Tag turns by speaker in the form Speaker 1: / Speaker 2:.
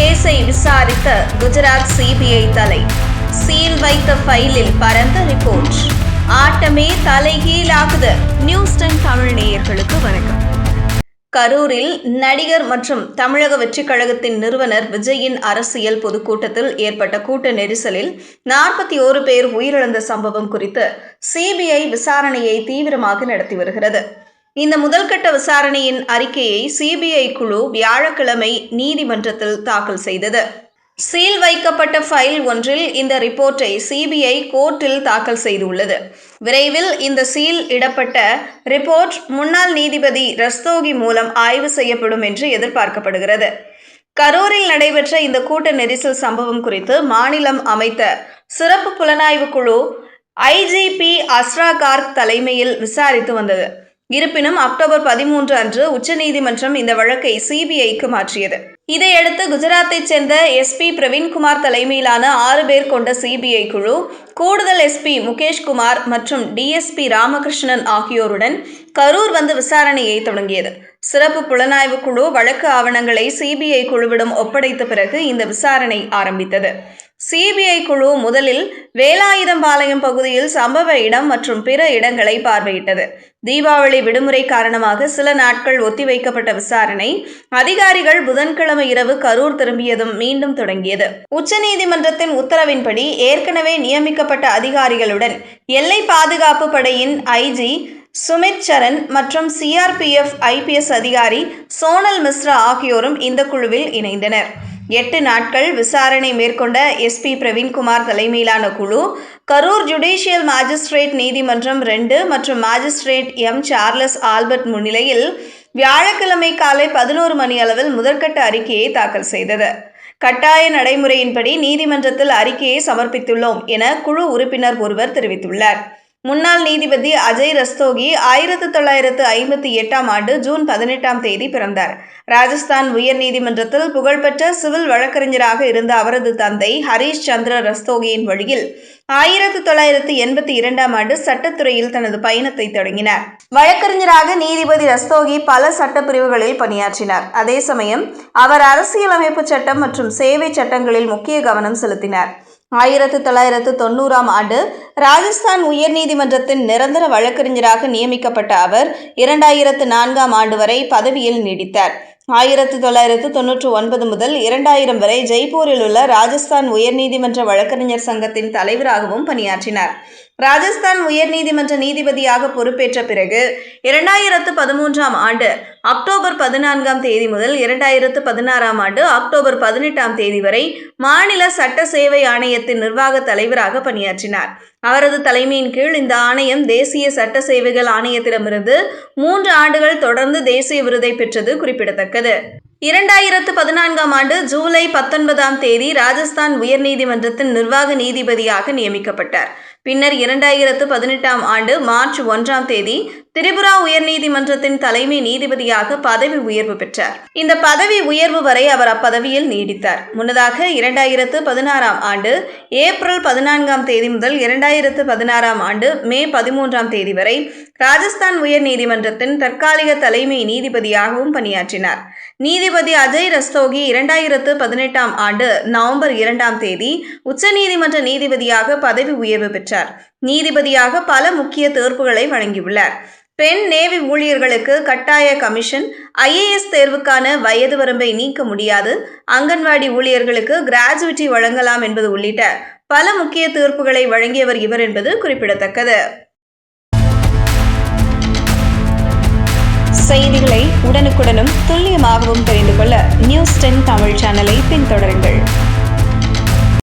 Speaker 1: கேஸை விசாரித்த குஜராத் சிபிஐ தலை. சீல் வைத்த ஃபைலில் பறந்த ரிப்போர்ட். ஆட்டமே தலைகீழாகுது. நியூஸ் டென் தமிழ் நேயர்களுக்கு வணக்கம். கரூரில் நடிகர் மற்றும் தமிழக வெற்றிக் கழகத்தின் நிறுவனர் விஜயின் அரசியல் பொதுக்கூட்டத்தில் ஏற்பட்ட கூட்ட நெரிசலில் நாற்பத்தி ஓரு பேர் உயிரிழந்த சம்பவம் குறித்து சிபிஐ விசாரணையை தீவிரமாக நடத்தி வருகிறது. இந்த முதல்கட்ட விசாரணையின் அறிக்கையை சிபிஐ குழு வியாழக்கிழமை நீதிமன்றத்தில் தாக்கல் செய்தது. சீல் வைக்கப்பட்ட ஃபைல் ஒன்றில் இந்த ரிப்போர்ட்டை சிபிஐ கோர்ட்டில் தாக்கல் செய்துள்ளது. விரைவில் இந்த சீல் இடப்பட்ட ரிப்போர்ட் முன்னாள் நீதிபதி ரஸ்தோகி மூலம் ஆய்வு செய்யப்படும் என்று எதிர்பார்க்கப்படுகிறது. கரூரில் நடைபெற்ற இந்த கூட்ட நெரிசல் சம்பவம் குறித்து மாநிலம் அமைத்த சிறப்பு புலனாய்வு குழு ஐஜிபி அஸ்ரா கார்க் தலைமையில் விசாரித்து வந்தது. இருப்பினும் அக்டோபர் பதிமூன்று அன்று உச்சநீதிமன்றம் இந்த வழக்கை சிபிஐக்கு மாற்றியது. இதையடுத்து குஜராத்தைச் சேர்ந்த எஸ்பி பிரவீன்குமார் தலைமையிலான ஆறு பேர் கொண்ட சிபிஐ குழு கூடுதல் எஸ்பி முகேஷ்குமார் மற்றும் டிஎஸ்பி ராமகிருஷ்ணன் ஆகியோருடன் கரூர் வந்து விசாரணையை தொடங்கியது. சிறப்பு புலனாய்வு குழு வழக்கு ஆவணங்களை சிபிஐ குழுவிடம் ஒப்படைத்த பிறகு இந்த விசாரணை ஆரம்பித்தது. சிபிஐ குழு முதலில் வேலாயுதம்பாளையம் பகுதியில் சம்பவ இடம் மற்றும் பிற இடங்களை பார்வையிட்டது. தீபாவளி விடுமுறை காரணமாக சில நாட்கள் ஒத்திவைக்கப்பட்ட விசாரணை அதிகாரிகள் புதன்கிழமை இரவு கரூர் திரும்பியதும் மீண்டும் தொடங்கியது. உச்சநீதிமன்றத்தின் உத்தரவின்படி ஏற்கனவே நியமிக்கப்பட்ட அதிகாரிகளுடன் எல்லை பாதுகாப்பு படையின் ஐஜி சுமித் சரண் மற்றும் சிஆர்பிஎஃப் ஐபிஎஸ் அதிகாரி சோனல் மிஸ்ரா ஆகியோரும் இந்த குழுவில் இணைந்தனர். எட்டு நாட்கள் விசாரணை மேற்கொண்ட எஸ்பி பிரவீன்குமார் தலைமையிலான குழு கரூர் ஜுடிஷியல் மாஜிஸ்ட்ரேட் நீதிமன்றம் ரெண்டு மற்றும் மாஜிஸ்ட்ரேட் எம். சார்லஸ் ஆல்பர்ட் முன்னிலையில் வியாழக்கிழமை காலை பதினோரு மணி அளவில் முதற்கட்ட அறிக்கையை தாக்கல் செய்தது. கட்டாய நடைமுறையின்படி நீதிமன்றத்தில் அறிக்கையை சமர்ப்பித்துள்ளோம் என குழு உறுப்பினர் ஒருவர் தெரிவித்துள்ளார். முன்னாள் நீதிபதி அஜய் ரஸ்தோகி ஆயிரத்தி தொள்ளாயிரத்து ஐம்பத்தி எட்டாம் ஆண்டு ஜூன் பதினெட்டாம் தேதி பிறந்தார். ராஜஸ்தான் உயர்நீதிமன்றத்தில் புகழ்பெற்ற சிவில் வழக்கறிஞராக இருந்த அவரது தந்தை ஹரீஷ் சந்திர ரஸ்தோகியின் வழியில் ஆயிரத்தி தொள்ளாயிரத்து எண்பத்தி இரண்டாம் ஆண்டு சட்டத்துறையில் தனது பயணத்தை தொடங்கினார். வழக்கறிஞராக நீதிபதி ரஸ்தோகி பல சட்டப்பிரிவுகளில் பணியாற்றினார். அதே சமயம் அவர் அரசியலமைப்பு சட்டம் மற்றும் சேவை சட்டங்களில் முக்கிய கவனம் செலுத்தினார். ஆயிரத்து தொள்ளாயிரத்து தொண்ணூறாம் ஆண்டு ராஜஸ்தான் உயர்நீதிமன்றத்தின் நிரந்தர வழக்கறிஞராக நியமிக்கப்பட்ட அவர் இரண்டாயிரத்து நான்காம் ஆண்டு வரை பதவியில் நீடித்தார். ஆயிரத்து தொள்ளாயிரத்து தொன்னூற்று ஒன்பது முதல் இரண்டாயிரம் வரை ஜெய்ப்பூரில் உள்ள ராஜஸ்தான் உயர்நீதிமன்ற வழக்கறிஞர் சங்கத்தின் தலைவராகவும் பணியாற்றினார். ராஜஸ்தான் உயர்நீதிமன்ற நீதிபதியாக பொறுப்பேற்ற பிறகு இரண்டாயிரத்து பதிமூன்றாம் ஆண்டு அக்டோபர் பதினான்காம் தேதி முதல் இரண்டாயிரத்து பதினாறாம் ஆண்டு அக்டோபர் பதினெட்டாம் தேதி வரை மாநில சட்ட சேவை ஆணையத்தின் நிர்வாக தலைவராக பணியாற்றினார். அவரது தலைமையின் கீழ் இந்த ஆணையம் தேசிய சட்ட சேவைகள் ஆணையத்திடமிருந்து மூன்று ஆண்டுகள் தொடர்ந்து தேசிய விருதை பெற்றது குறிப்பிடத்தக்கது. இரண்டாயிரத்து பதினான்காம் ஆண்டு ஜூலை பத்தொன்பதாம் தேதி ராஜஸ்தான் உயர்நீதிமன்றத்தின் நிர்வாக நீதிபதியாக நியமிக்கப்பட்டார். பின்னர் இரண்டாயிரத்து பதினெட்டாம் ஆண்டு மார்ச் ஒன்றாம் தேதி திரிபுரா உயர்நீதிமன்றத்தின் தலைமை நீதிபதியாக பதவி உயர்வு பெற்றார். இந்த பதவி உயர்வு வரை அவர் அப்பதவியில் நீடித்தார். முன்னதாக இரண்டாயிரத்து பதினாறாம் ஆண்டு ஏப்ரல் பதினான்காம் தேதி முதல் இரண்டாயிரத்து பதினாறாம் ஆண்டு மே பதிமூன்றாம் தேதி வரை ராஜஸ்தான் உயர் நீதிமன்றத்தின் தற்காலிக தலைமை நீதிபதியாகவும் பணியாற்றினார். நீதிபதி அஜய் ரஸ்தோகி இரண்டாயிரத்து பதினெட்டாம் ஆண்டு நவம்பர் இரண்டாம் தேதி உச்சநீதிமன்ற நீதிபதியாக பதவி உயர்வு பெற்றார். நீதிபதியாக பல முக்கிய தீர்ப்புகளை வழங்கியுள்ளார். பெண் நேவி ஊழியர்களுக்கு கட்டாய கமிஷன் ஐஏஎஸ் தேர்வுக்கான வயது வரம்பை நீக்க முடியாது. அங்கன்வாடி ஊழியர்களுக்கு கிராஜுவிட்டி வழங்கலாம் என்பது உள்ளிட்ட பல முக்கிய தீர்ப்புகளை வழங்கியவர் இவர் என்பது குறிப்பிடத்தக்கது. செய்திகளை உடனுக்குடனும் துல்லியமாகவும் தெரிந்து கொள்ள நியூஸ் டென் தமிழ் சேனலை பின்தொடருங்கள்.